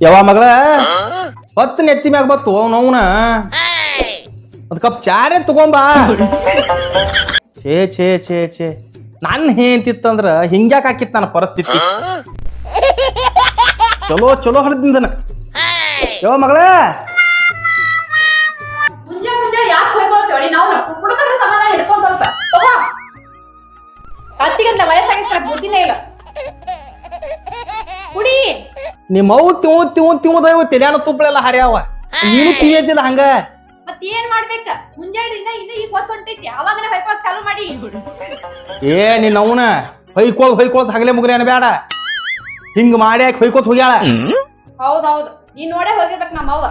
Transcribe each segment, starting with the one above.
ಯಾವ ಮಗಳ? ಹೊತ್ತು ನೆತ್ತಿ ಮ್ಯಾಗ ಬತ್ತು ಅವನವನ ಒಂದ್ ಕಪ್ ಚಾರೆ ತಗೊಂಬಾ ಛೇ ಛೇ ಛೇ ಛೇ. ನನ್ನ ಹೇಂತಿತ್ತಂದ್ರ ಹಿಂಗ್ಯಾಕ್ ಹಾಕಿತ್ ನನ್ನ ಪರಿಸ್ಥಿತಿ. ಚಲೋ ಚಲೋ ಹಡ್ದಿಂದನ ಯಾವ ಮಗಳ? ಮುಂಜಾ ಮುಂಜಾ ಯಾಕೆ ಹೋಗ್ಕೊಳ್ತೇವೆ ನಾವು ಹುಡುಗರ ಸಮಾಧಾನ ಹಿಡ್ಕೊಂಡ್ ಸ್ವಲ್ಪ. ತಗೋ ಕತ್ತಿಗಂತ ವಯಸ್ಸಾಗಿರ್ತಾರೆ ಬುದ್ಧಿನೇ ಇಲ್ಲ ಕುಡಿ ನಿಮ್ಮ ಅವು ತಿವು ತಿವು ತಿವುದವ ತೆಲ್ಯಾಣ ತುಪ್ಪಳೆಲ್ಲ ಹರ್ಯಾವ. ನೀನು ತಿಳಿಯದಿಲ್ಲ ಹಂಗ. ಮತ್ ಏನ್ ಮಾಡ್ಬೇಕ? ಮುಂಜಾನೆಯಿಂದ ಇನ್ನು ಈಗ ಹೊತ್ತು ಹೊಂಟೈತಿ ಅವಾಗನೇ ಹೊಯ್ಕೊಳಕ್ ಚಾಲು ಮಾಡಿ. ಏ ನಿನ್ನ ಅವನ ಹೊಯ್ಕೊಳ್ ಹೊಯ್ಕೊಳ್ ಹಗಲೇ ಮುಗ್ರಿ ಬೇಡ ಹಿಂಗ್ ಮಾಡಿ ಹಾಕಿ ಹೊಯ್ಕೋತ್ ಹೋಗ್ಯಾಳ. ಹೌದೌದು. ನೀನ್ ನೋಡೇ ಹೋಗಿರ್ಬೇಕು ನಮ್ಮ ಅವ್ವ.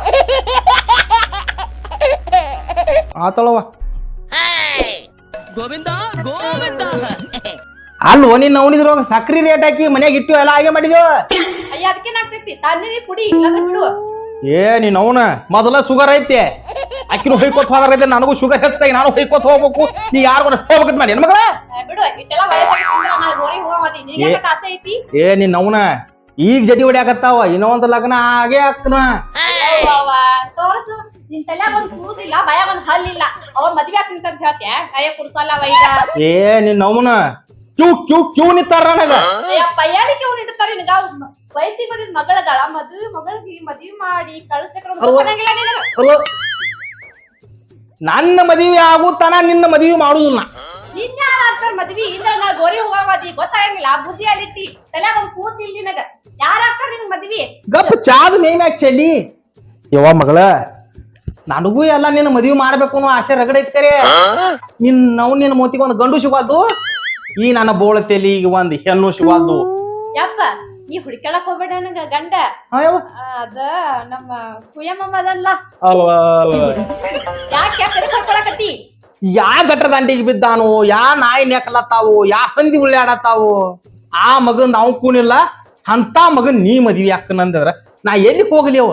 ಆತಳವ ಅಲ್ವೋ ನಿನ್ನ ಅವನಿದ್ರೊಳಗ ಸಕ್ರಿ ರೇಟ್ ಹಾಕಿ ಮನ್ಯಾಗ ಇಟ್ಟು ಎಲ್ಲ ಹಾಗೆ ಮಾಡಿದ್ಯೋ? ಅಯ್ಯ ಅದಕ್ಕೇನ್ ಆಗ್ತೈತಿ? ತಣ್ಣೀರ್ ಕುಡಿ ಇಲ್ಲಾಂದ್ರೆ ಬಿಡು. ಏ ನೀನ್ ಅವನ? ಮೊದಲ ಶುಗರ್ ಐತೆ. ಅಕ್ಕಿನ ಹೊಯ್ಕೋತ್ ಹೋದ್ರೈತೆ ನನಗೂ ಶುಗರ್ ಹೆಚ್ಚಾಗಿ ನಾನು ಹೊಯ್ಕೋತ್ ಹೋಗ್ಬೇಕು. ನೀ ಯಾರು ಹೋಗ್ಬೇಕಂತ ಮಾಡಿ ಮಗಳ? ಬಿಡು ಇಷ್ಟೆಲ್ಲ ಹೋಗದಿ ನಿನಗೆ ಆಸೆ ಐತಿ? ಏ ನಿನ್ನ ಅವನ? ಈಗ ಜಡಿ ಹೊಡ್ಯಾಕತ್ತಾವ ಇನ್ನೊಂದ್ ಲಗ್ನ ಆಗೇ ಆಗ್ತನ. ತೋರ್ಸು. ನಿನ್ ತಲ್ಯಾಗ ಒಂದ್ ಕೂದಿಲ್ಲ ಭಯ ಒಂದ್ ಹಲ್ಲಿಲ್ಲ. ಅವ ಮದ್ವೆ ಆಗ್ತೀನಿ ಅಂತ ಹೇಳ್ತ್ಯಾ ಅಯ್ಯ ಕುಡ್ಸಲ್ಲ ವೈದ ಏ ನಿನ್ನ ಅವನ? ಕ್ಯೂ ಕ್ಯೂ ಕ್ಯೂ ನಿತ್ತಾರ ನನಗ. ಅಯ್ಯ ಕ್ಯೂ ಅವ್ನು ಇಡ್ತಾರೆ ನಿನಗ? ವಯಸ್ಸಿಗೆ ಬಂದಿದ್ ಮಗಳದಾಳ ಮದ್ವೆ ಮಗಳಿಗೆ ಮದ್ವಿ ಮಾಡಿ ನಿನಗ ಅಲ್ವೋ? ನನ್ನ ಮದುವೆ ಆಗುತ್ತಾನ ನಿನ್ನ ಮದುವೆ ಮಾಡುದಿಲ್ಲ ನಿನ್ನ ಯಾರ್ ಆಗ್ತಾರ ಮದ್ವಿ ಇಂದ್ರ ನಾ ಗೋರಿ ಹೋಗಿ ಗೊತ್ತಾಗಂಗಿಲ್ಲ ಬುದ್ಧಿ ಅಲ್ಲಿಟ್ಟಿ ತಲ್ಯಾಗ ಒಂದ್ ಕೂತಿಲ್ ನಿನಗ. ಯಾರ್ ಆಗ್ತಾರ ನಿನಗ್ ಮದ್ವಿ? ಗಪ್ ಚಾದ ಮೇಮ್ಯಾಗ ಚೆಲ್ಲಿ. ಯವ್ವ ಮಗಳ ನನಗೂ ಎಲ್ಲ ನಿನ್ನ ಮದ್ವಿ ಮಾಡ್ಬೇಕು ಅನ್ನೋ ಆಸೆ ರಗಡೈತ್ ಕರೆ. ನಿನ್ ನಾವು ನಿನ್ನ ಮೋತಿಗೆ ಒಂದು ಗಂಡು ಸಿಗಲ್ದು ಈ ನನ್ನ ಬೋಳತೆಲಿ ಈಗ ಒಂದ್ ಹೆಣ್ಣು ಸಿಗಲ್ದು. ಯಪ್ಪ. ನೀ ಹುಡ್ಕ್ಯಾಳಕ್ ಹೋಗ್ಬೇಡ ನನಗ ಗಂಡ. ಅದ ನಮ್ಮ ಕುಯ್ಯಮ್ಮ ಅದಲ್ಲ. ಯಾಕೆ ಯಾಕೆ ಯಾ ಗಟ್ರ ಅಂಟಿಗೆ ಬಿದ್ದಾನು ಯಾ ನಾಯಿ ನೆಕಲತ್ತಾವು ಯಾ ಹಂದಿ ಉಳ್ಳಾಡತ್ತಾವು ಆ ಮಗನ್ ನಾವು ಕೂನಿಲ್ಲ ಅಂತ ಮಗನ್ ನೀ ಮದ್ವಿ ಅಕ್ಕನಂದ್ರ ನಾ ಎಲ್ಲಿ ಹೋಗ್ಲಿ ಅವ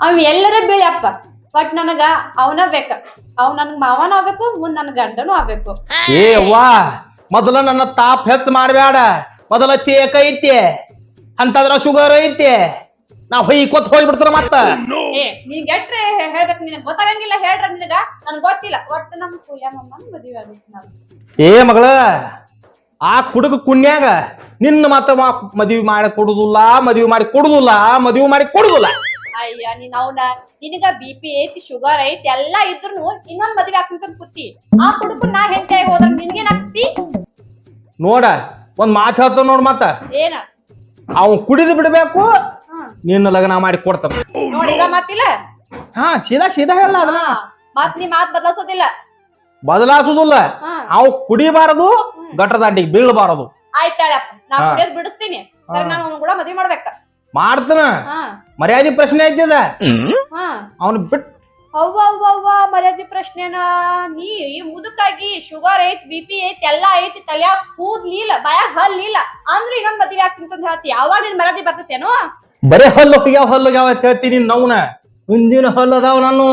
ಅವ್ ಎಲ್ಲರ ಬೀಳಪ್ಪ ಬಟ್ ನನಗ ಅವನ ಬೇಕ. ಅವ್ ನನ್ ಮಾವನ ಆಗ್ಬೇಕು ಮುಂದ್ ನನ್ ಗಂಡನು ಆಗ್ಬೇಕು. ಏ ಅವ್ವಾ ಮೊದಲ ನನ್ನ ತಾಪ್ ಹೆಚ್ಚು ಮಾಡ್ಬೇಡ ಮೊದಲ ತೇಕ ಐತಿ. ಅಂತಂದ್ರ ಶುಗರ್ ಐತಿ. ನಾ ಹೊಯ್ಕೊತ್ ಹೋಗ್ಬಿಡ್ತಾರ ಮತ್ತ. ಏ ನೀನ್ ಗೆಟ್ರೆ ಹೇಳ್ಬೇಕು ನಿನಗ್ ಗೊತ್ತಾಗಂಗಿಲ್ಲ ಹೇಳ್ರ ನಿನಗ. ನನ್ಗ್ ಗೊತ್ತಿಲ್ಲ. ಒಟ್ಟು ನಮ್ ಕುಯ್ಯಮ್ಮನ ಮದ್ವೆ ಏ ಮಗಳ ಆ ಕುಡುಗ ಕುಣ್ಯಾಗ ನಿನ್ನ ಮತ್ತ ಮಾ- ಮದ್ವಿ ಮಾಡಿ ಕೊಡುದಿಲ್ಲ ಮದ್ವಿ ಮಾಡಿ ಕೊಡುದಿಲ್ಲ ಮದ್ವಿ ಮಾಡಿ ಕೊಡುದಿಲ್ಲ. ಅಯ್ಯ ನೀನ್ ಅವನ ನಿನಗ ಬಿ ಪಿ ಐತಿ ಶುಗರ್ ಐತಿ ಎಲ್ಲಾ ಇದ್ರು ಇನ್ನೊಂದ್ ಮದ್ವೆ ಆಗ್ತಂತ ಕೂತಿ. ಆ ಹುಡುಗ ನಾ ಹೆಂಚಾಗಿ ಹೋದ್ರ ನಿನ್ಗೇನ್ ಆಗ್ತಿ? ನೋಡ ಒಂದ್ ಮಾತು ಹೇಳ್ತಾವ ನೋಡ್ ಮತ್ತ. ಏನ? ಅವ್ ಕುಡಿದು ಬಿಡ್ಬೇಕು ನಿನ್ನ ಲಗ್ನ ಮಾಡಿ ಕೊಡ್ತಾನ. ನೋಡಿಗ ಮಾತಿಲ್ಲ ಹಾ ಸೀದಾ ಸೀದಾ ಹೇಳ ಅದನ್ನ. ಮತ್ ನೀ ಮಾತ್ ಬದಲಾಸೋದಿಲ್ಲ. ಬದಲಾಸುದಿಲ್ಲ. ಅವ್ ಕುಡಿಬಾರದು ಗಟ್ಟದಾಟಿಗೆ ಬೀಳ್ಬಾರದು. ಬೀಳಬಾರದು ಆಯ್ತಾಳಪ್ಪ ನಾ ಹಾ. ಕುಡಿಯೋದ್ ಬಿಡಿಸ್ತೀನಿ. ಸರಿ ನಾನು ಅವ್ನ ಕೂಡ ಮದ್ವೆ ಮಾಡ್ಬೇಕ. ಮಾಡ್ತಾನ. ಹಾ. ಮರ್ಯಾದೆ ಪ್ರಶ್ನೆ ಐತಿದ. ಹಾ. ಅವ್ನ ಬಿಟ್ ಅವ್ವ ಅವ್ವ ಅವ್ವ ಮರ್ಯಾದೆ ಪ್ರಶ್ನೆನಾ ನೀ ಈ ಮುದುಕಾಗಿ ಶುಗರ್ ಐತ್ ಬಿ ಪಿ ಐತ್ ಎಲ್ಲಾ ಐತಿ ತಲ್ಯಾಗ ಕೂದ್ಲಿಲ್ಲ ಬಾಯಾಗ ಹಲ್ಲಿಲ್ಲ ಅಂದ್ರೆ ಇನ್ನೊಂದ್ ಮದ್ವೆ ಆಗ್ತಿಂತಂದ್ ಅಂತ ಹೇಳ್ತಿ. ಯಾವಾಗ ನಿನ್ ಮರ್ಯಾದೆ ಬರ್ತೈತೇನು? ಬರೇ ಹಲ್ಲು ಹೋಗ್ಯಾವ ಹಲ್ಲು ಯಾವ ಅಂತ ಹೇಳ್ತೀನಿ ನವ್ನ. ಮುಂದಿನ ಹಲ್ಲು ಅದಾವ ನಾನು.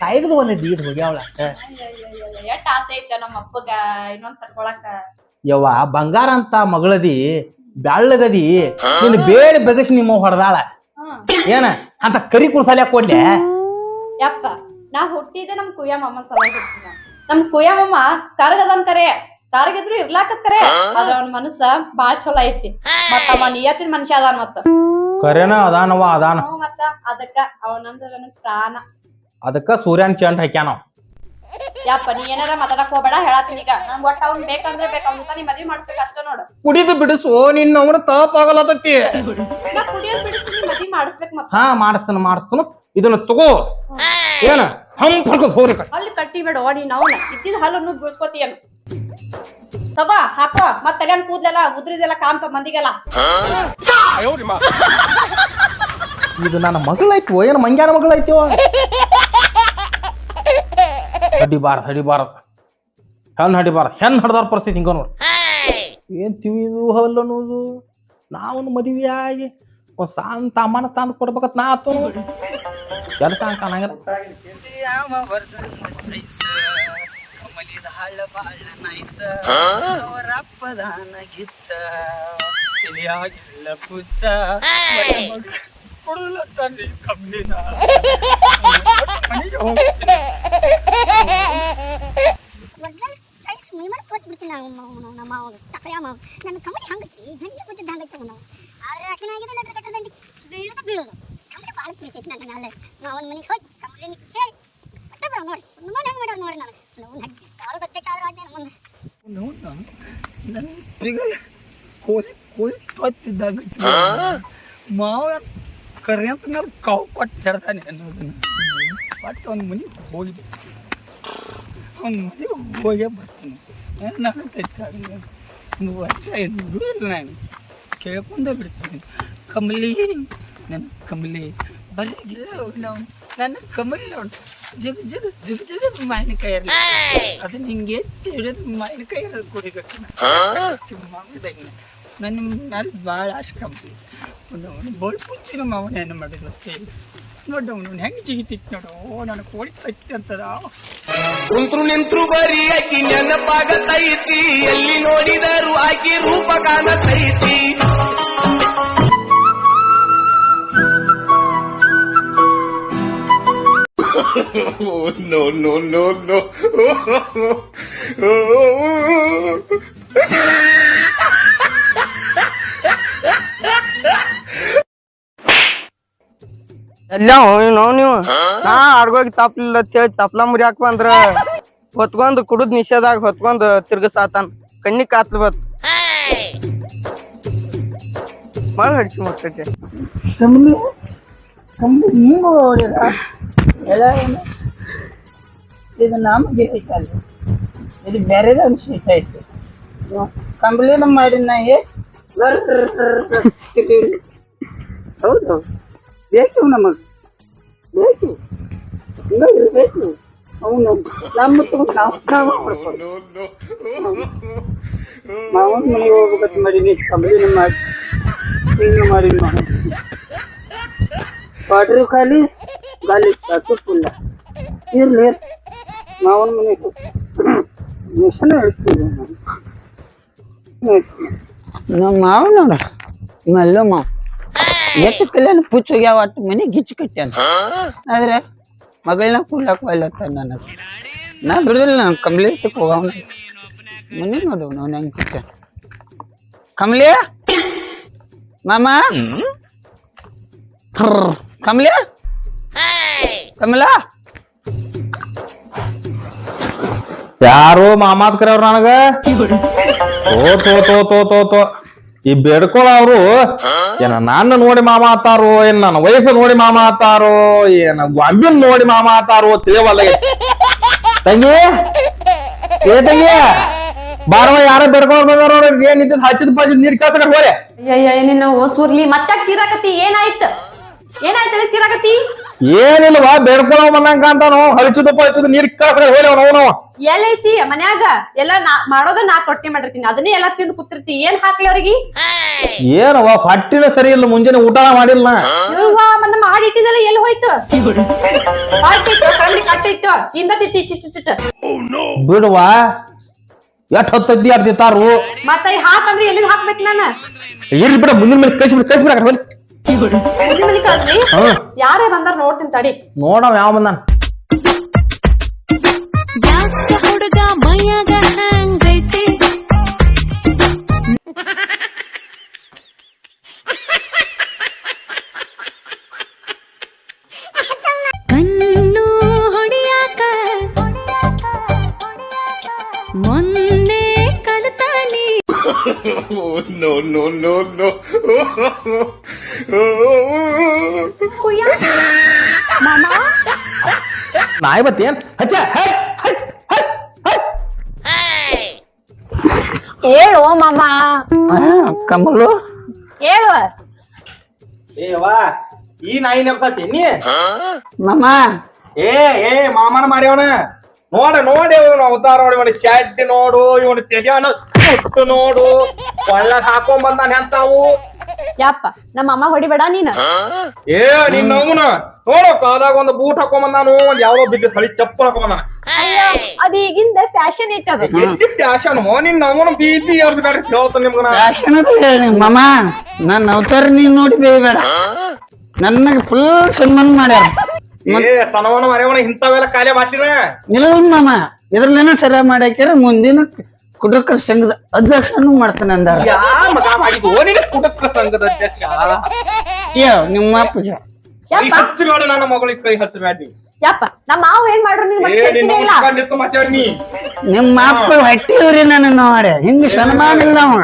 ಸಾಯ್ದು ಒಂದ್ ಹೋಗಿ ಹೋಗ್ಯಾವಳ. ಎಷ್ಟ್ ಆಸೆ ಐತ ನಮ್ಮ ಅಪ್ಪಗ ಇನ್ನೊಂದ್ ತಕೊಳಕ ಯವ್ವ ಬಂಗಾರ ಅಂತ ಮಗಳದಿ ಬ್ಯಾಳ್ಳಗದಿ ನಿನ್ ಬೇಡ ಬೆಗಸ್ ನಿಮ್ಮ ಹೊಡೆದಾಳ ಏನ ಅಂತ ಕರಿ ಕುರ್ಸಾಲ್ಯಾಕ ಕೊಡ್ಲೆ ಯಪ್ಪ ನಾ ಹುಟ್ಟಿದ ನಮ್ ಕುಯ್ಯಮ್ಮ ಸಲುವಾಗಿ ಹುಟ್ಟಿನ ನಮ್ ಕುಯ್ಯಮ್ಮ ಕರ್ಗದನ್ ಕರೆ. ಕರ್ಗಿದ್ರು ಇರ್ಲಾಕ ಕರೆ. ಅದ ಅವ್ನ ಮನಸ್ಸ ಬಾಳ ಚಲೋ ಐತಿ. ಮತ್ತ ಅವ ನಿಯತ್ತಿನ ಮನುಷ್ಯ ಅದಾನ ಮತ್ತ. ಕರೆನ ಅದಾನವ ಅದಾನ. ಹ್ಞೂ ಮತ್ತ ಅದಕ್ಕ ಅವನಂದ್ರ ನನಗ್ ಪ್ರಾಣ. ಅದಕ್ಕ ಸೂರ್ಯನ್ ಚಂಡ್ ಹಾಕ್ಯಾನ. ಯಪ್ಪ ನೀ ಏನಾರ ಮಾತಾಡಕ್ ಹೋಗ್ಬೇಡ ಹೇಳತ್ತೀನಿ ಈಗ. ನಂಗ್ ಒಟ್ಟ ಅವ್ನ್ ಬೇಕಂದ್ರೆ ಬೇಕಂತ ನೀ ಮದ್ವಿ ಮಾಡ್ಸ್ಬೇಕು ಅಷ್ಟ ನೋಡು. ಕುಡಿದು ಬಿಡಿಸು ನಿನ್ನ ಅವನ ತಪ್ಪಾಗಲತ್ತತಿ ನಾ ಕುಡಿಯೋದ್ ಬಿಡಿಸ್ತೀನಿ ಮದ್ವಿ ಮಾಡಿಸ್ಬೇಕು ಮತ್ತ. ಹಾ ಮಾಡಿಸ್ತಾನ ಮಾಡಿಸ್ತಾನ. ಇದನ್ನ ತಗೋ. ಏನ? ಹಂಪ್ ಹರ್ಕೊಂಡ್ ಹೋಗ್ರಿ ಕಡೆ. ಅಲ್ಲಿ ಕಟ್ಟಿ ಬೇಡ ನೀನ್ ನಾವು ಇದ್ದಿದ್ ಹಲ್ಲನ್ನು ಬೀಳ್ಸ್ಕೊತೀಯನು ತಗೋ ಹಾಕೋ. ಮತ್ತ ತಲೆನ್ ಕೂದ್ಲೆಲ್ಲ ಉದ್ರಿದೆಲ್ಲ ಕಾಂತ ಮಂದಿಗೆಲ್ಲ. ಇದು ನನ್ನ ಮಗಳಾಯ್ತು ಏನ ಮಂಗ್ಯಾನ ಮಗಳೈತಿ ಹಡಿಬಾರ್ದು ಹಡಿಬಾರದು. ಹೆಣ್ ಹಡಿಬಾರ್ದು. ಹೆಣ್ ಹಡ್ದಾರ ಪರಿಸ್ಥಿತಿ ಹಿಂಗ ನೋಡ್ರಿ ಏನ್ ತಿವಿದು ಹಲ್ಲು ಅನ್ನೋದು? ನಾವು ಮದುವೆ ಆಗಿ ಒಂದ್ ಸಾಂತ ಅಮ್ಮನ ತಂದು ಕೊಡ್ಬೇಕತ್ ನಾ ಆತು ಕೆಲಸ ಚೈಸ ಕಮಲಿದ ಹಳ್ಳ ಬಾಳ ನೈಸ ಅವರಪ್ಪದಾನ ಗಿಚ್ಚ ತಿಳಿಯಾಗಿಲ್ಲ ಪುಚ್ಚ ಮನೆಗೆ ಹೋಗ್ತೀನಿ ತೋರಿಸ್ಬಿಡ್ತೀನಿ ನಾವು ನಮ್ಮ ಅವನು ಟಪಯ ಮಾವು ನನ್ನ ಕಮಲಿ ಹಂಗತಿ ಗಂಟೆ ಬಿದ್ದಿದ್ದು ಹಂಗೈತಿ ಅವನು ಆದ್ರೆ ಅಕ್ಕಿನ ಆಗಿದೆ ನನ್ನ ಕಟ್ಟ ದಂಡಿ ಬೀಳೋದು ಬೀಳೋದು ಕಮಲಿ ಭಾಳ ಪ್ರೀತೈತಿ ನನ್ನ ಮೇಲೆ ನಾವು ಒಂದು ಮನೆಗೆ ಹೋಗಿ ಕಮಲಿನ ಕೇಳಿ ಒಟ್ಟ ಬಿಡ ನೋಡಿ ಸುಮ್ಮನೆ ಹೆಂಗೆ ಮಾಡೋದು ನೋಡಿ ನಾನು ನಾವು ನಡ್ಡಿ ಕಾಲದ ಅಧ್ಯಕ್ಷ ಆದ್ರೆ ಆದ್ನೆ ಮುಂದೆ ನನ್ನ ಬಿಗಲ್ ಕೋಳಿ ಕೋಳಿ ತೊತ್ತಿದ್ದಾಗ ಮಾವ ಕರೆ ಅಂತ ಮೇಲೆ ಕಾವು ಕೊಟ್ಟು ಹೇಳ್ತಾನೆ ಅನ್ನೋದನ್ನ ಒಟ್ಟು ಒಂದು ಮನೆಗೆ ಹೋಗಿ ಅವ್ನ ಮನೆಗೆ ಹೋಗೇ ಬರ್ತೀನಿ ಏನಾಗುತ್ತೈತೆ ಒಂದು ವರ್ಷ ಬಿಡೋಲ್ಲ ನಾನು ಕೇಳ್ಕೊಂಡೇ ಬಿಡ್ತೀನಿ ಕಮಲಿ ನನ್ನ ಕಮಲೆ. ಬರೀ ನಾವು ನನ್ನ ಕಮಲ್ ನೋಡು. ಜಗ ಜಗ ಜಗ ಜಗ ಮಾವಿನಕಾಯಿ ಇರಲಿ ಅದು ನಿಂಗೆ ಹಿಡಿದು ಮಾವಿನಕಾಯಿ ಇರೋದು ಕುಡಿಬೇಕು ಮಾವಿದಾಗ ನನ್ನ ನಾನು ಭಾಳ ಆಶೆ ಕಂಪ್ಲಿ ಒಂದು ಬೋಳ್ ಪುಚ್ಚಿನ ಮಾವನ ಕೇಳಿ ನೋಡು ಅವನು ಹೆಂಗೆ ಜಿಗಿತಿತ್ತು ನೋಡು. ಓ, ನನಗೆ ಕೋಳಿ ತತ್ತಿ ಅಂತದ ಕುಂತ್ರು ನಿಂತ್ರು ಬರೀ ಆಕಿ ನೆನಪಾಗತೈತಿ. ಎಲ್ಲಿ ನೋಡಿದರು ಆಕಿ ರೂಪ no, no, no, no. ಎಲ್ಲ ನೋ ನೀವು ನಾ ಆಡ್ಗೋಗಿ ತಪ್ಲಿಲ್ಲ ಹೇಳಿ ತಪ್ಲ ಮುರಿಯಾಕ ಬಂದ್ರ ಹೊತ್ಕೊಂಡ್ ಕುಡುದ್ ನಿಷೇಧಾಗ ಹೊತ್ಕೊಂಡ್ ತಿರ್ಗಸಾತಾನ ಕಣ್ಣಿ ಕಾತ್ಲ ಬತ್. ಮಳ ಹಡ್ಸಿ ಕಮಲಿ ಹಿಂಗೆ ನೋಡಿದ ಎಲ್ಲ ಇದು ನಮಗೆ ಐತಲ್ಲ ಇದು ಬೇರೆದ ಶೀತ ಐತಿ. ಕಂಬಳಿನ ಮಾಡಿ ನಾಯಿ ಹೌದು. ಬೇಕು ನಮಗೆ. ಬೇಕು. ಇರಬೇಕು ಅವನು ನಮ್ಮ ನಾವು ಮನೆಗೆ ಹೋಗ್ಬೇಕು ಮಾಡೀನಿ ಕಂಬಳಿ ಮಾಡಿ. ಮಾಡಿ ವಾಟ್ರು ಖಾಲಿ ಗಾಲಿ ಚಾಚು ಫುಲ್ಲ ಇರ್ಲಿ ಮಾವನ ಮನೆಗೆ ಮಿಷನ್ ಹೇಳ್ತೀವಿ ನಮ್ಮ ಮಾವ ನೋಡ ಮಲ್ಲ ಮಾವ ಎಷ್ಟು ಕಲ್ಯಾಣ ಪುಚ್ಚೋಗ್ಯಾವ ಅಟ್ಟು ಒಟ್ಟು ಮನೆ ಗಿಚ್ಚು ಕಟ್ಟ್ಯಾನ ಆದ್ರೆ ಮಗಳನ್ನ ಕುಡ್ಲಾಕ ಒಲ್ಲತ್ತ ನನಗೆ ನಾ ಬಿಡುದಿಲ್ಲ ನಾನು ಕಂಬ್ಲೇಟಕ್ಕೆ ಹೋಗವ ಮನೆ ನೋಡು ನಾವು ಹೆಂಗೆ ಕಿಟ್ಟ ಕಮಲಿ ಮಾಮ. ಕಮಲಿ ಕಮಲ ಯಾರು ಮಾಮಾತ್ ಕರೆಯವ್ರ ನನಗ? ಓ ತೋ ತೋ ತೋ ತೋ ತೋ. ಈ ಬೇಡ್ಕೊಳವ್ರು ಏನ ನನ್ನ ನೋಡಿ ಮಾಮ ಆತಾರೋ ಏನ್ ನನ್ನ ವಯಸ್ಸು ನೋಡಿ ಮಾಮ ಆತಾರೋ ಏನ ಗೊಂಬಿನ್ ನೋಡಿ ಮಾಮ ಆತಾರೋ ತಿಳಿವಲ್ಲ ತಂಗಿ? ಏ ತಂಗಿ? ಬಾರವ ಯಾರ ಬೇಡ್ಕೊಳ ಬಂದಾರ ನೋಡ್ರಿ ಏನ್ ಹಚ್ಚಿದ ಹಚ್ಚಿದ್ ಪಚ್ಚಿದ್ ನೀರ್ ಕಳ್ಸಕ ಹೋರೆ ಅಯ್ಯಯ್ಯ ನಿನ್ನ ಓದ್ಸೂರ್ಲಿ ಮತ್ತೆ ಚೀರಾಕತಿ ಏನಾಯ್ತ? ಏನಾಯ್ತ ಅದಕ್ಕೆ ಏನಿಲ್ಲವಾ ಏನಿಲ್ವಾ ಬೇಡ್ಕೊಳವ್ ಬಂದಂಗ ಅಂತಾನು ಹರಿಚುದು ಪಚ್ಚಿದ್ ನೀರ್ ಕಳ್ಸ ಅವನು ಅವನವ ಎಲ್ಲೈತಿ ಮನ್ಯಾಗ? ಎಲ್ಲ ನಾ ಮಾಡೋದ ನಾ ರೊಟ್ಟಿ ಮಾಡಿರ್ತೀನಿ. ಅದನ್ನೇ ಎಲ್ಲ ತಿಂದು ಕೂತಿರ್ತಿ. ಏನ್ ಹಾಕ್ಲಿ ಅವ್ರಿಗೆ? ಏನವ ಪಟ್ಟಿನ ಸರಿ ಇಲ್ಲ ಮುಂಜಾನೆ ಊಟ ಮಾಡಿಲ್ಲ. ಇವ್ವ ಮತ್ತ ಮಾಡಿಟ್ಟಿದಲ್ಲ ಎಲ್ಲಿ ಹೋಯ್ತು? ಹೊಟ್ಟಿತ್ತು ಕಂಡಿ ಕಟ್ಟಿತ್ತು ಇಂದ ತಿತ್ತಿ ಚಿಷ್ಟ ಬಿಡುವ ಎಷ್ಟ್ ಹೊತ್ತದ್ದಿ ಅರ್ದಿತ್ತಾರು ಮತ್ತ ಹಾಕಂದ್ರೆ ಎಲ್ಲಿ ಹಾಕ್ಬೇಕು ನಾನು? ಇರ್ಲಿ ಬಿಡ ಮುಂದಿನ ಮೇಲೆ ಕಳಿಸ್ಬಿಡ ಬಿಡ ಕಳ್ಸಿ ಬಿಡ ಮುಂದಿನ ಮನೆ ಕಳ್ಸ್ರಿ ಹ್ಮ್ ಯಾರೇ ಬಂದಾರ ನೋಡ್ತೀನಿ ತಡಿ ನೋಡವ ಯಾವ ಬಂದಾನ ಯಾಕ ಹುಡುಗ ಮೈಯಾಗ ಹ್ಯಾಂಗೈತಿ ಕಣ್ಣು ಹೊಡಿಯಾಕ ಮೊನ್ನೆ ಕಲಿತಾನಿ no, no, no, no. ಕುಯ್ಯ ಮಾಮ ನಾಯಿ ಬತ್ತೇನ್ ಹಚ್ಚ ಹಚ್ ಹಚ್ ಹಚ್ ಹಚ್. ಹೇಳು ಮಾಮ. ಕಮಲು. ಹೇಳು. ಏವಾ ಈ ನಾಯಿ ನೆಪ್ಸತಿ ನೀ? ಮಾಮ. ಏ ಏ ಮಾಮನ ಮಾರ್ಯವನ. ನೋಡ ನೋಡಿ ಇವನು ಅವತಾರ ನೋಡಿ ಇವನು ಚಡ್ಡಿ ನೋಡು ಇವನು ಸುಟ್ಟು ನೋಡು. ಒಳ್ಳಗ್ ಹಾಕೊಂಡ್ ಬಂದಾನೆ ಎಂತಾವು ಯಪ್ಪ ನಮ್ಮ ಅಮ್ಮ ಹೊಡಿಬೇಡ ನೀನ. ಏ ನಿನ್ನ ಅವನ ನೋಡು ಕಾಲಾಗ ಒಂದು ಬೂಟ್ ಹಾಕೊಂಬಂದ ನಾನು ಒಂದ್ ಯಾವ್ದೋ ಬಿದ್ದ ಹಳಿ ಚಪ್ಪಲ್ ಹಾಕೊಂಬಂದ ಅದ ಈಗಿಂದ ಫ್ಯಾಷನ್ ಐತೆ ಅದು. ಎಷ್ಟು ಫ್ಯಾಷನ್ ಮೋ ನಿನ್ನ ಅವನ ಬಿ ಪಿ ಬೇಡ ಕೇಳ್ತಾನೆ ನಿಮ್ಗನ. ಫ್ಯಾಷನ್ ಮಾಮ. ನನ್ನ ಅವತಾರ ನೀನ್ ನೋಡಿ ಬೇಯಬೇಡ ನನಗೆ ಫುಲ್ ಸನ್ಮಾನ ಮಾಡ್ಯಾರ. ಏ ಸನವನ ಮರೆಯವನ ಇಂಥವೆಲ್ಲ ಕಾಲೇ ಮಾಡ್ತೀರ? ಇಲ್ಲ ಮಾಮ ಇದ್ರಲ್ಲೇನ ಸರ ಮಾಡ್ಯಾಕ್ಯಾರ ಮುಂದಿನ ಕುಟುಂಬ ಸಂಘದ ಅಧ್ಯಕ್ಷನು ಮಾಡ್ತಾನೆ ಅಂದಾರ ಯಾ ಮಗ ಮಾಡಿದ್ದು? ಸಂಘದ ಅಧ್ಯಕ್ಷ. ಯೋ ನಿಮ್ಮ ಅಪ್ಪಗೆ ಕೈ ಹಚ್ಚಬೇಡ ನನ್ನ ಮಗಳಿಗೆ ಕೈ ಹಚ್ಚಬೇಡ ಯಪ್ಪ ನಮ್ಮ ಮಾವ ಏನ್ ಮಾಡ್ರು ನೀನ್ ಮತ್ತೆ ಏ ನಿನ್ನ ಕೇಳ್ತಿದ್ದೆ ಇಲ್ಲ ನಿಂತು ಮಾತಾಡಿ ನೀ. ನಿಮ್ಮ ಅಪ್ಪ ಹೊಟ್ಟಿವ್ರಿ ನನ್ನ ನೋಡಿ. ಹಿಂಗ ಸನ್ಮಾನ ಇಲ್ಲ ಅವ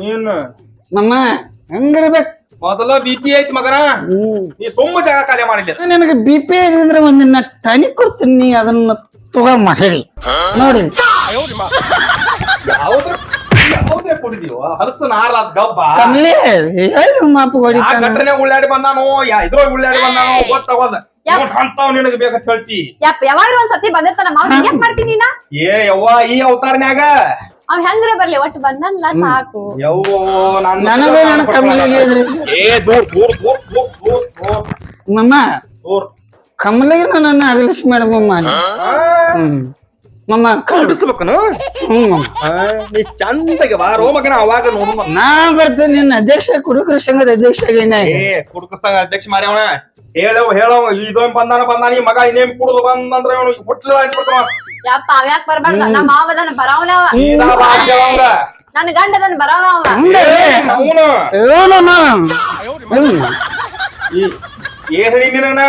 ನೀನು. ಮಮ್ಮ ಹೆಂಗಿರ್ಬೇಕು? ಮೊದಲ ಬಿ ಪಿ ಐತಿ ಮಗನ. ಹ್ಮ್. ನೀ ತುಂಬ ಜಾಗ ಕಾರ್ಯ ಮಾಡಿಲ್ಲ ನನಗೆ ಬಿ ಪಿ ಅಂದ್ರೆ ಒಂದಿನ ಟನಿಕ್ ಕೊಡ್ತೀನಿ ನೀ ಅದನ್ನ ತಗೊಂಡ್ ಹೇಳಿ ನೋಡಿ. ಯಾವ್ದ್ರ ಯಾವ್ದ್ರೆ ಕುಡಿದೀವ ಹಲಸ ನಾರ್ಲ ಗಬ್ಬ. ಕಮ್ಲಿ ಹೇಳಿ ನಿಮ್ಮ ಅಪ್ಪ ಆ ಹೊಡಿತಾನ ಉಳ್ಳಾಡಿ ಬಂದಾನು? ಯಾ ಇದ್ರೊಳಗೆ ಉಳ್ಳಾಡಿ ಬಂದಾನು? ಗೊತ್ತಾಗಲ್ಲ ಯಪ್ಪ. ಅಂತಾವ್ ನಿನಗೆ ಬೇಕಂತ ಹೇಳ್ತಿ. ಯಪ್ಪ ಯಾವಾಗ ಒಂದ್ ಸತಿ ಬಂದಿರ್ತಾನ ಮಾವ ಹಿಂಗ್ಯಾಕ್ ಮಾಡ್ತೀನಿ ನಾ ಏ ಯವ್ವ ಈ ಅವತಾರನ್ಯಾಗ? ಅವ್ ಹೆಂಗ್ರ ಬರ್ಲಿ ಒಟ್ಟು ಬಂದಲ್ಲ ಸಾಕು. ಯವ್ವ ನನ್ನ ನನಗೂ ನನ್ನ ಕಮಲಿಗೆ ಇದ್ರಿ ಏ ದೂರ್ ದೂರ್ ದೂರ್ ದೂರ್ ದೂರ್ ದೂರ್. ಮಮ್ಮ ದೂರ್. ಕಮಲಿಗೆ ನನ್ನ ಅಗಲಿಸ್ ಮೇಡಮ್ ಅಮ್ಮ. ಹ್ಮ್. ಕಳಿಸ್ಬೇಕನು ಹ್ಮ್. ನೀ ಚಂದಗೆ ಬಾರೋ ಮಗನ ಅವಾಗ ನೋಡು ನಾ ಬರ್ತೇನೆ ನಿನ್ನ ಅಧ್ಯಕ್ಷ ಕುರುಕರ ಸಂಘದ ಅಧ್ಯಕ್ಷ ಆಗೇನ. ಏ ಕುಡುಕ ಸಂಘ ಅಧ್ಯಕ್ಷ ಮಾರ್ಯವನ. ಹೇಳವ ಹೇಳವ ಇದೊಂದ್ ಬಂದಾನ ಬಂದಾನ ಈ ಮಗ ಇನ್ನೇನ್ ಕುಡುದು ಬಂದಂದ್ರ ಅವನು ಹುಟ್ಲ ಹಚ್ಬಿಡ್ತಾವ ಯಪ್ಪ ಅವ್ಯಾಕ್ ಬರ್ಬಾರ್ದ? ನಮ್ಮ ಮಾವ ಅದನ್ನ ಬರಾವನ ಅವ. ಬಾ ನನ್ ಗಂಡ ಅದನ್ನ ಬರಾವ ಅವನು. ಏನ್ ಹೇಳಿ ನಿನ್ನ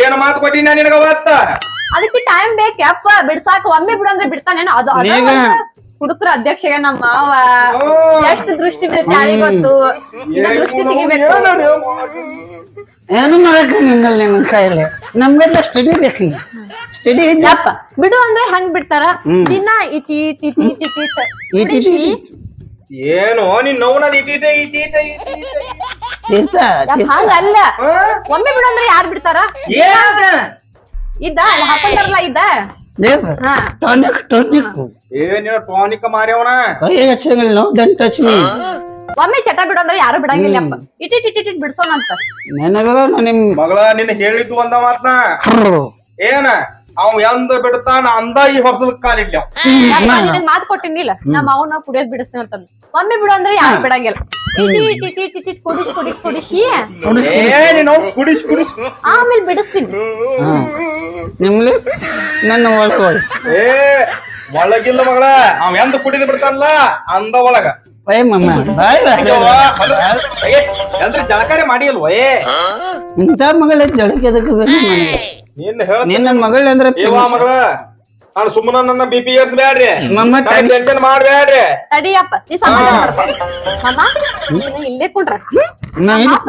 ಏನ್ ಮಾತು ಕೊಟ್ಟಿನ ನಿನಗ ಅವತ್ತ? ಅದಕ್ಕೆ ಟೈಮ್ ಬೇಕಪ್ಪ ಯಪ್ಪ ಬಿಡ್ಸಾಕ ಒಮ್ಮೆ ಬಿಡು ಅಂದ್ರೆ ಬಿಡ್ತಾನೇನೋ ಅದು? ಹುಡುಕ್ರ ಅಧ್ಯಕ್ಷಗೆ ನಮ್ಮ ಮಾವ. ಎಷ್ಟು ದೃಷ್ಟಿ ಬಿಡುತ್ತೆ ಯಾರಿಗ್ ಗೊತ್ತು? ಇನ್ನ ದೃಷ್ಟಿ ತೆಗಿಬೇಕು. ಏನು ಮಾಡಕ್ ನಿನ್ನಲ್ಲಿ ನಿನ್ನ ಕೈಯಲ್ಲಿ? ನಮ್ಗೆಲ್ಲ ಸ್ಟಡಿ ಬೇಕು ಸ್ಟಡಿ ಯಪ್ಪ ಬಿಡು ಅಂದ್ರೆ ಹಂಗ್ ಬಿಡ್ತಾರ? ಹ್ಮ್. ದಿನ ಇಟಿ ಇಟಿ ಇಟಿ ಇಟಿ ಇಟಿ. ಇಟಿ, ಇಟಿ ಏನು ನಿನ್ ನೋವನ ಇಟೀಟ ಇಟೀಟ ಇಟೀಟ ತೀರ್ಥ ಯಪ್ಪ ಹಂಗ ಅಲ್ಲ ಒಮ್ಮೆ ಬಿಡು ಅಂದ್ರೆ ಯಾರ್ ಬಿಡ್ತಾರ? ಇದ್ದ? ಅಲ್ಲಿ ಹಾಕೊಂಡಾರಲ್ಲ ಇದ್ದ? ಹಾ. Tonic tonic. ಏನಿನ ಟಾನಿಕ ಮಾರ್ಯವನ? ಕೈ ಹಚ್ಚಂಗಿಲ್ಲ ನೋ ಡಂಟ್ ಟಚ್ ಮೀ ಒಮ್ಮೆ ಚಟ ಬಿಡು ಅಂದ್ರೆ ಯಾರು ಬಿಡಂಗಿಲ್ಲ ಇಟ್ ಇಟ್ ಇಟ್ ಇಟಿ ಬಿಡ್ಸೋಣ ಅಂತ. ನನಗ ನಿಮ್ ಮಗಳ ನಿನ್ನ ಹೇಳಿದ್ದು ಒಂದ ಮಾತ್ನ? ಏನ? ಅವ್ ಎಂದ ಬಿಡ್ತಾನ ಅಂದ ಈ ಹೊಸದ ಕಾಲಿಡ್ಲ ನಿನಗ್ ಮಾತ್ ಕೊಟ್ಟಿನಿಲ್ಲ. ನಮ್ಮ ಅವನ ಕುಡಿಯೋದ್ ಬಿಡಿಸ್ತೀನಿ ಅಂತಂದ್. ಒಮ್ಮೆ ಬಿಡು ಅಂದ್ರೆ ಯಾರು ಬಿಡಂಗಿಲ್ಲ. ಕುಡಿಸ್ ಕುಡಿಸ್ ಕುಡಿಸಿ ಏ ನೀನು ಕುಡಿಸ್ ಕುಡಿಸ್ ಆಮೇಲೆ ಬಿಡಿಸ್ತೀನಿ. ನಿಮ್ಲಿ? ನನ್ನ ಒಳಗ ಏ ಒಳಗಿಲ್ಲ ಮಗಳ. ಅವ್ ಎಂದ ಕುಡಿದು ಬಿಡ್ತಾನಲ್ಲ? ಅಂದ ಒಳಗ. ಬೈ ಮಮ್ಮ. ಅಂದ್ರೆ ಏ, ಜಳಕಾರಿ ಮಾಡಿಲ್ವ ಏ? ಇಂಥ ಮಗಳ ಜಳಕ ಎದಕ್ಕೆ ನಿನ್ನ ಹೇಳ ನಿನ್ನ ಮಗಳ ಅಂದ್ರೆ ಏವಾ ಮಗಳ. ನಾನು ಸುಮ್ಮನ ನನ್ನ ಬಿ ಪಿ ಎಸ್ ಟೆನ್ಷನ್ ಮಾಡ್ಬ್ಯಾಡ್ರಿ ತಡಿಯಪ್ಪ ನೀ ಸಮಾಧಾನ. ಮಾಮ ನೀನು ಇಲ್ಲೇ ಕುಂಡ್ರ.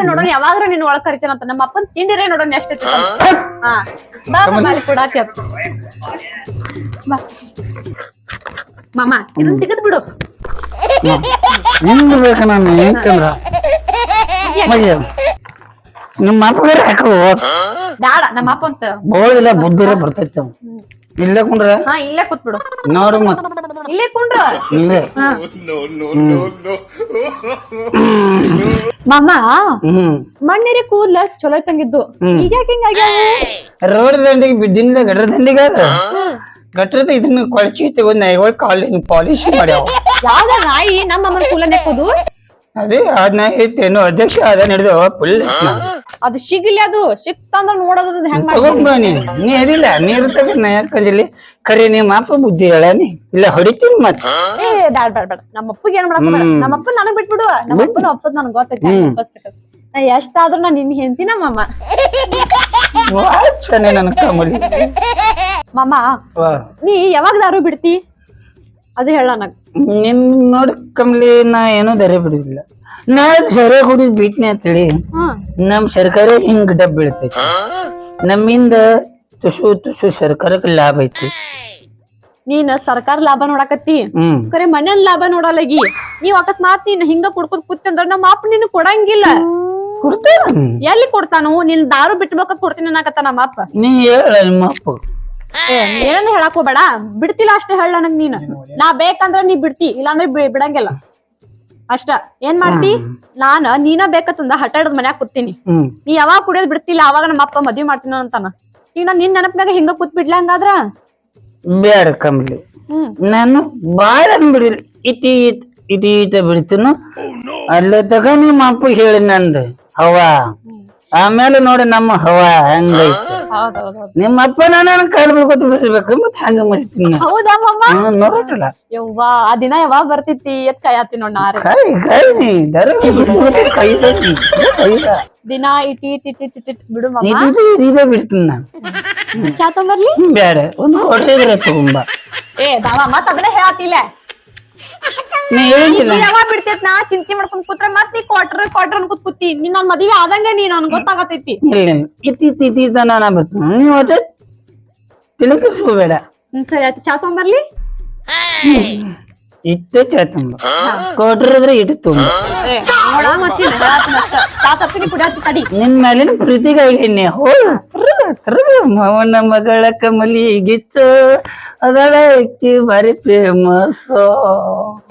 ನೋಡೋಣ ಯಾವಾಗ್ರ ನೀನ್ ಒಳಗ್ ಕರಿತೇನಂತ. ನಮ್ಮ ಅಪ್ಪನ್ ತಿಂಡಿರೇ ನೋಡೋಣ ಎಷ್ಟು ಹಾ. ಬಾ ಮಾಮ ಅಲ್ಲಿ ಕೊಡಾತಿ ಅಪ್ಪ. ಬಾ. ಮಾಮ ಇದನ್ನ ತೆಗೆದ್ ಬಿಡು. ಹಿಂಗ್ ಬೇಕು ನಾನು ನಿಮ್ಮ ಹಾಕೋ ಬ್ಯಾಡ ನಮ್ಮ ಅಪ್ಪ ಅಂತ ಬೋಳಿಲ್ಲ ಬುದ್ಧಿರ ಬರ್ತೈತೆ. ಅವ. ಇಲ್ಲೇ ಕುಂಡ್ರ? ಹಾ ಇಲ್ಲೇ ಕೂತ್ಬಿಡು. ನೋಡು ಮತ್. ಇಲ್ಲೇ ಕುಂಡ್ರ. ಇಲ್ಲೇ. ಮಾಮ ಹ್ಮ್. ಮಣ್ಣೆರೆ ಕೂದ್ಲ ಚಲೋ ತಂಗಿದ್ದು ಈಗ ಹಿಂಗಾಗ್ಯಾವ ರೋಡ್ ದಂಡಿಗೆ ಬಿದ್ದಿನಿಲ್ಲ ಗಟ್ರ ದಂಡಿಗೆ ಗಟ್ರದ ಇದನ್ನ ಕೊಳಚಿ ತಗೊಂಡ್ ನಾಯಿಗಳು ಕಾಲಿನ ಪಾಲಿಶ್ ಮಾಡ್ಯಾವ. ಯಾವ್ದ ನಾಯಿ? ನಮ್ಮ ಅಮ್ಮನ ಕೂಲ ನೆಕ್ಕುದು ಅದೇ ಅದ್ನ ಐತಿ ಐತೇನೋ ಅಧ್ಯಕ್ಷ ಅದ ನಡೆದವ ಫುಲ್ ಅದು ಸಿಗ್ಲಿ ಅದು. ಸಿಕ್ತಂದ್ರ ನೋಡೋದು ಹೆಂಗ್ ಮಾಡಿ ತಗೊಂಡ್ ಬಾ ನೀ ನೀ ಅದಿಲ್ಲ ನೀರು ತಗ ನಾ ಯಾಕಂದಿಲ್ಲಿ ಖರೆ ನಿಮ್ಮ ಅಪ್ಪ ಬುದ್ಧಿ ಹೇಳ ನೀ. ಇಲ್ಲ ಹೊಡಿತೀನಿ ಮತ್. ಏ ಬ್ಯಾಡ ಬ್ಯಾಡ ಬ್ಯಾಡ. ನಮ್ಮ ಅಪ್ಪಗೆ ಏನ್ ಮಾಡಕ್. ನಮ್ಮ ಅಪ್ಪ ನನಗ್ ಬಿಟ್ಬಿಡು. ನಮ್ಮ ಅಪ್ಪನ ಒಪ್ಸೋದ್ ನನಗ್ ನಾನು ನಾ ಎಷ್ಟಾದ್ರೂ ನಾ ನಿನ್ ಹೆಂತಿನ ಮಾಮ. ಭಾಳ ಚೆನ್ನ ನನ್ ಕಮಲಿ. ಮಾಮ ನೀ ಯಾವಾಗ ದಾರು ಬಿಡ್ತಿ? ಅದು ಹೇಳ ನಿಮ್ ನೋಡಿ ಕಮಲಿ ನಾ ಏನೋ ದರೆ ಬಿಡುದಿಲ್ಲ. ನಾ ಸರಿ ಕುಡಿದ್ ಬಿಟ್ನೆ ಅಂತೇಳಿ ನಮ್ ಸರ್ಕಾರ ಹಿಂಗ್ ಡಬ್ ಬೀಳ್ತೈತಿ. ನಮ್ಮಿಂದ ತುಸು ತುಸು ಸರ್ಕಾರಕ್ಕೆ ಲಾಭ ಐತಿ. ನೀನ್ ಸರ್ಕಾರ ಲಾಭ ನೋಡಕತ್ತಿ? ಹ್ಮ್. ಕರೆ ಮನೆಯ ಲಾಭ ನೋಡಲ್ಲಗಿ ನೀವ್ ಅಕಸ್ಮಾತ್ ನೀನ್ ಹಿಂಗ ಕುಡ್ಕೊತ್ ಕೂತಂದ್ರ ನಮ್ಮ ಅಪ್ಪ ನಿನ್ ಕೊಡಂಗಿಲ್ಲ. ಎಲ್ಲಿ ಕೊಡ್ತಾನು? ನೀನ್ ದಾರು ಬಿಟ್ಬೇಕ ಕೊಡ್ತೀನಿ ಅನ್ನಕತ್ತ ನಮ್ಮ ಅಪ್ಪ? ನೀ ಹೇಳ ನಿಮ್ಮ ಅಪ್ಪ. ಏನನ್ನ ಹೇಳಕ್ ಹೋಗ್ಬೇಡ. ಬಿಡ್ತಿಲ್ಲ ಅಷ್ಟೇ ಹೇಳ ನನಗ್ ನೀನ್. ನಾ ಬೇಕಂದ್ರ ನೀ ಬಿಡ್ತಿ ಇಲ್ಲಾಂದ್ರೆ ಬಿಡಂಗಿಲ್ಲ. ಅಷ್ಟ. ಏನ್ ಮಾಡ್ತಿ? ನಾನ ನೀನ ಬೇಕತ್ತಂದ ಹಠ ಹಿಡ್ದ್ ಮನ್ಯಾಗ ಕೂತೀನಿ. ನೀ ಯಾವಾಗ ಕುಡಿಯೋದ್ ಬಿಡ್ತಿಲ್ಲ ಅವಾಗ ನಮ್ಮ ಅಪ್ಪ ಮದ್ವಿ ಮಾಡ್ತೀನ ಅಂತಾನ. ಈಗ ನಾ ನಿನ್ ನೆನಪಿನಾಗ ಹಿಂಗ ಕೂತ್ ಬಿಡ್ಲ ಹಂಗಾದ್ರ? ಬೇಡ ಕಮಲಿ. ನಾನು ಬಾಳ ಬಿಡಿಲ್ಲ ಇಟಿ ಇಟ್- ಇಟಿ ಬಿಡ್ತೀನು. ಅಲ್ಲೇ ತಗ ನಿಮ್ಮ ಅಪ್ಪ ಹೇಳಿ ನಂದು ಹವಾ. ಆಮೇಲೆ ನೋಡಿ ನಮ್ಮ ಹವಾ ಹೆಂಗೈತೆ. ನಿಮ್ಮ ಅಪ್ಪ ನಾನು ಕಾಲ್ ಬಿಡ್ಕೊತ ಬಿಡ್ಬೇಕು ಮತ್ ಹಂಗ ಮಾಡಿರ್ತೀನಿ. ಹೌದಾ ಮಮ್ಮ ನೋಡಲ್ಲ ಯವ್ವಾ ಆ ದಿನ ಯಾವಾಗ ಬರ್ತಿತ್ತಿ? ಎತ್ ಕಾಯತ್ತಿ ನೋಡ್ ನಾರೇ ಕೈ ಕೈ ನೀ ದರ ಕೈ. ದಿನ ಇಟಿ ಇಟಿ ಇಟಿ ಇಟಿ ಬಿಡು ಮಮ್ಮ ಇದು ಇದೇ ಬಿಡ್ತೀನಿ ನಾನು. ಚಾ ಬ್ಯಾಡ. ಒಂದು ಕೊಟ್ಟಿದ್ರೆ ತಗೊಂಬ ಏ ದಾವ ಮತ್ ಅದನ್ನ ಹೇಳತ್ತಿಲ್ಲ ನೀ ಹೇಳಿಲ್ಲ. ಯಾವಾಗ ಬಿಡ್ತೈತ್ ನಾ ಚಿಂತೆ ಮಾಡ್ಕೊಂಡ್ ಕೂತ್ರೆ ಮತ್ ನೀ ಕ್ವಾರ್ಟರ್ ಕ್ವಾರ್ಟರ್ ಅನ್ಕೋತ್ ಕೂತಿ. ನೀನ್ ನನ್ ಮದ್ವೆ ಆದಂಗ ನೀ ನನ್ ಗೊತ್ತಾಗತೈತಿ ಇಲ್ಲ ಇತ್ತಿ ಇತ್ತಿ ನಾನು ಬರ್ತೀನಿ ನೀವು ಒಟ್ಟು ತಿಳಕಿಸ್ಕೋಬೇಡ ಹ್ಮ್ ಸರಿ ಆಯ್ತು. ಚಾ ಇಟ್ಟೆ ಚೇತಂಬ ಕೊಟ್ರಿದ್ರೆ ಇಟ್ಟು ತುಂಬ ಏ ನೋಡ ಮತ್ತಿ. ಚಾ ತಪ್ಪಿನಿ ಕುಡಿಯತ್ತಿ ತಡಿ. ನಿನ್ ಮೇಲಿನ ಪ್ರೀತಿಗಾಗಿ ಹೋ ತಿರ್ಗ ತಿರ್ಗ ಮಾವನ ಮಗಳ ಕಮಲಿ ಗಿಚ್ಚು. அதடைக்கு வரிப்பே மாசம்